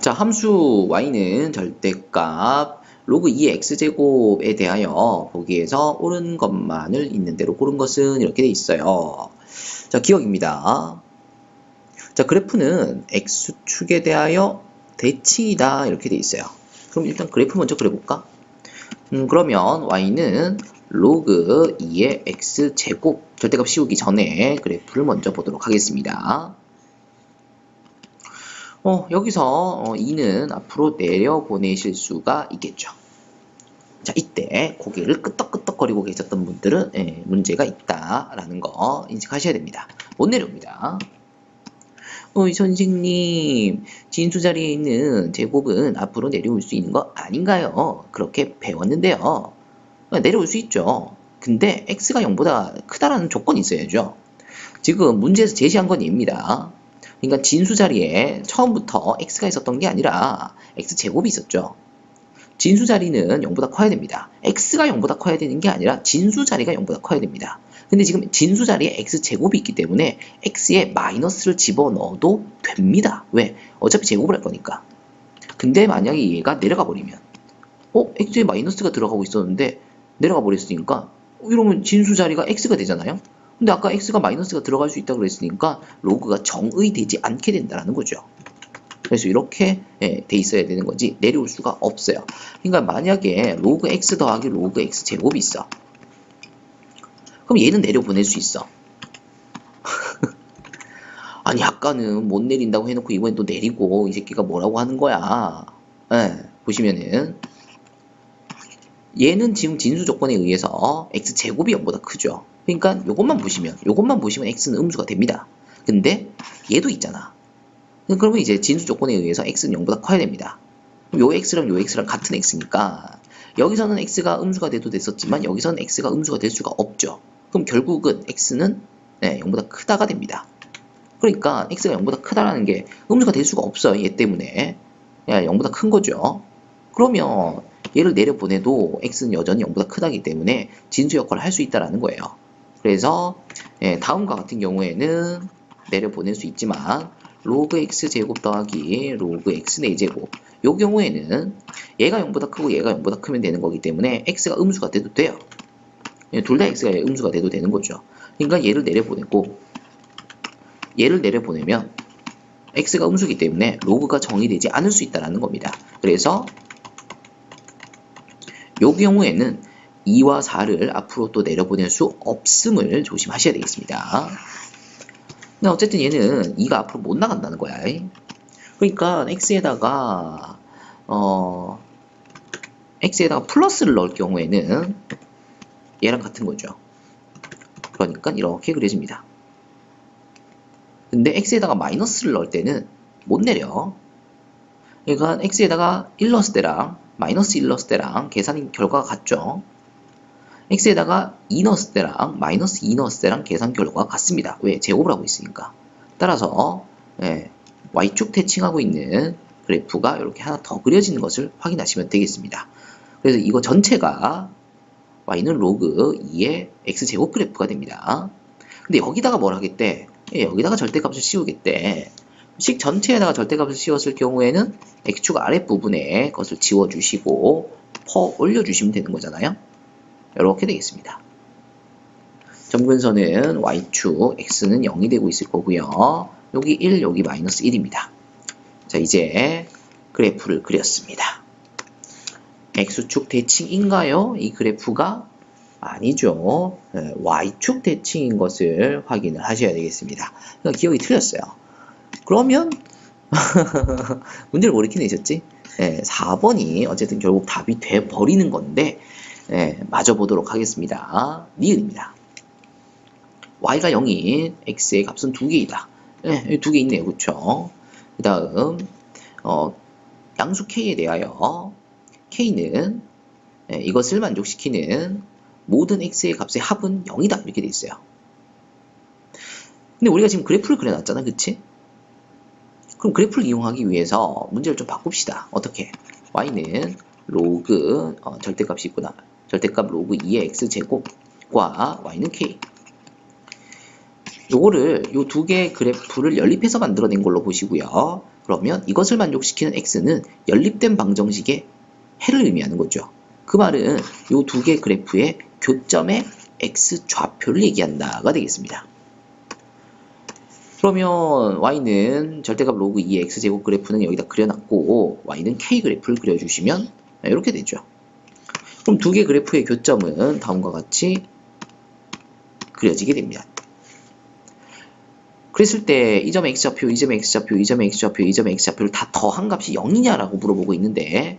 자, 함수 y는 절대값 로그 2의 x제곱에 대하여 보기에서 옳은 것만을 있는 대로 고른 것은 이렇게 돼 있어요. 자, 기억입니다. 자, 그래프는 x축에 대하여 대칭이다 이렇게 돼 있어요. 그럼 일단 그래프 먼저 그려볼까? 음, 그러면 y는 로그 2의 x제곱 절대값 씌우기 전에 그래프를 먼저 보도록 하겠습니다. 어, 여기서 어, 2는 앞으로 내려보내실 수가 있겠죠. 자, 이때 고개를 끄덕끄덕거리고 계셨던 분들은 예, 문제가 있다라는 거 인식하셔야 됩니다. 못 내려옵니다. 어, 이 선생님, 진수 자리에 있는 제곱은 앞으로 내려올 수 있는 거 아닌가요? 그렇게 배웠는데요. 어, 내려올 수 있죠. 근데 x가 0보다 크다라는 조건이 있어야죠. 지금 문제에서 제시한 건 입니다. 그러니까 진수 자리에 처음부터 x가 있었던 게 아니라 x제곱이 있었죠. 진수 자리는 0보다 커야 됩니다. x가 0보다 커야 되는 게 아니라 진수 자리가 0보다 커야 됩니다. 근데 지금 진수 자리에 x제곱이 있기 때문에 x에 마이너스를 집어넣어도 됩니다. 왜? 어차피 제곱을 할 거니까. 근데 만약에 얘가 내려가 버리면 어? x에 마이너스가 들어가고 있었는데 내려가 버렸으니까 이러면 진수 자리가 x가 되잖아요. 근데 아까 x가 마이너스가 들어갈 수 있다고 그랬으니까 로그가 정의되지 않게 된다는 거죠. 그래서 이렇게 예, 돼 있어야 되는 거지 내려올 수가 없어요. 그러니까 만약에 로그 x 더하기 로그 x 제곱이 있어. 그럼 얘는 내려보낼 수 있어. 아니 아까는 못 내린다고 해놓고 이번엔 또 내리고 이 새끼가 뭐라고 하는 거야. 예, 보시면은 얘는 지금 진수 조건에 의해서 x 제곱이 0보다 크죠. 그러니까 요것만 보시면 요것만 보시면 x는 음수가 됩니다. 근데 얘도 있잖아. 그러면 이제 진수 조건에 의해서 x는 0보다 커야 됩니다. 요 x랑 요 x랑 같은 x니까 여기서는 x가 음수가 돼도 됐었지만 여기서는 x가 음수가 될 수가 없죠. 그럼 결국은 x는 네, 0보다 크다가 됩니다. 그러니까 x가 0보다 크다라는 게 음수가 될 수가 없어요. 얘 때문에. 야, 0보다 큰 거죠. 그러면 얘를 내려보내도 x는 여전히 0보다 크다기 때문에 진수 역할을 할 수 있다라는 거예요. 그래서 예, 다음과 같은 경우에는 내려보낼 수 있지만 로그 x 제곱 더하기 로그 x 4제곱 요 경우에는 얘가 0보다 크고 얘가 0보다 크면 되는 거기 때문에 x가 음수가 돼도 돼요. 예, 둘다 x가 음수가 돼도 되는 거죠. 그러니까 얘를 내려보내고 얘를 내려보내면 x가 음수기 때문에 로그가 정의되지 않을 수 있다는 겁니다. 그래서 요 경우에는 2와 4를 앞으로 또 내려보낼 수 없음을 조심하셔야 되겠습니다. 근데 어쨌든 얘는 2가 앞으로 못 나간다는 거야. 그러니까 x에다가 어 x에다가 플러스를 넣을 경우에는 얘랑 같은 거죠. 그러니까 이렇게 그려집니다. 근데 x에다가 마이너스를 넣을 때는 못 내려. 그러니까 x에다가 1 넣었을 때랑 마이너스 1 넣었을 때랑 계산 결과가 같죠. X에다가 2 넣었을 때랑 마이너스 2 넣었을 때랑 계산 결과가 같습니다. 왜? 제곱을 하고 있으니까. 따라서 예, y축 대칭하고 있는 그래프가 이렇게 하나 더 그려지는 것을 확인하시면 되겠습니다. 그래서 이거 전체가 y는 로그 2의 x제곱 그래프가 됩니다. 근데 여기다가 뭘 하겠대? 예, 여기다가 절대값을 씌우겠대. 식 전체에다가 절대값을 씌웠을 경우에는 x축 아랫부분에 것을 지워주시고 퍼 올려주시면 되는 거잖아요. 이렇게 되겠습니다. 점근선은 y축 x는 0이 되고 있을 거고요. 여기 1, 여기 마이너스 1입니다. 자 이제 그래프를 그렸습니다. x축 대칭인가요? 이 그래프가 아니죠. y축 대칭인 것을 확인을 하셔야 되겠습니다. 그러니까 기억이 틀렸어요. 그러면 문제를 뭐 이렇게 내셨지? 네, 4번이 어쨌든 결국 답이 돼 버리는 건데 네, 마저 보도록 하겠습니다. 니은입니다. y가 0인 x의 값은 2개이다. 네, 2개 있네요. 그쵸? 그 다음 어, 양수 k에 대하여 k는 네, 이것을 만족시키는 모든 x의 값의 합은 0이다. 이렇게 돼 있어요. 근데 우리가 지금 그래프를 그려놨잖아. 그치? 그럼 그래프를 이용하기 위해서 문제를 좀 바꿉시다. 어떻게? y는 로그 어, 절대값이 있구나. 절대값 로그 2의 x제곱과 y는 k. 요거를 요 두 개의 그래프를 연립해서 만들어낸 걸로 보시고요. 그러면 이것을 만족시키는 x는 연립된 방정식의 해를 의미하는 거죠. 그 말은 요 두개 그래프의 교점의 x 좌표를 얘기한다가 되겠습니다. 그러면 y는 절대값 로그 2의 x제곱 그래프는 여기다 그려놨고 y는 k 그래프를 그려주시면 이렇게 되죠. 그럼 두 개 그래프의 교점은 다음과 같이 그려지게 됩니다. 그랬을 때 이 점의 x좌표, 이 점의 x좌표, 이 점의 x좌표, 이 점의 x좌표를 다 더한 값이 0이냐라고 물어보고 있는데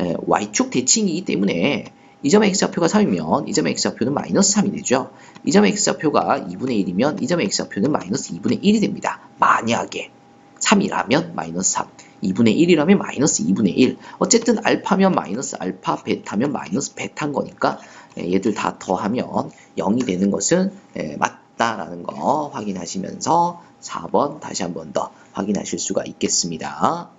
에, y축 대칭이기 때문에 이 점의 x좌표가 3이면 이 점의 x좌표는 마이너스 3이 되죠. 이 점의 x좌표가 2분의 1이면 이 점의 x좌표는 마이너스 2분의 1이 됩니다. 만약에 3이라면 마이너스 3, 2분의 1이라면 마이너스 2분의 1. 어쨌든 알파면 마이너스 알파, 베타면 마이너스 베타인 거니까 에, 얘들 다 더하면 0이 되는 것은 에, 맞다라는 거 확인하시면서 4번 다시 한 번 더 확인하실 수가 있겠습니다.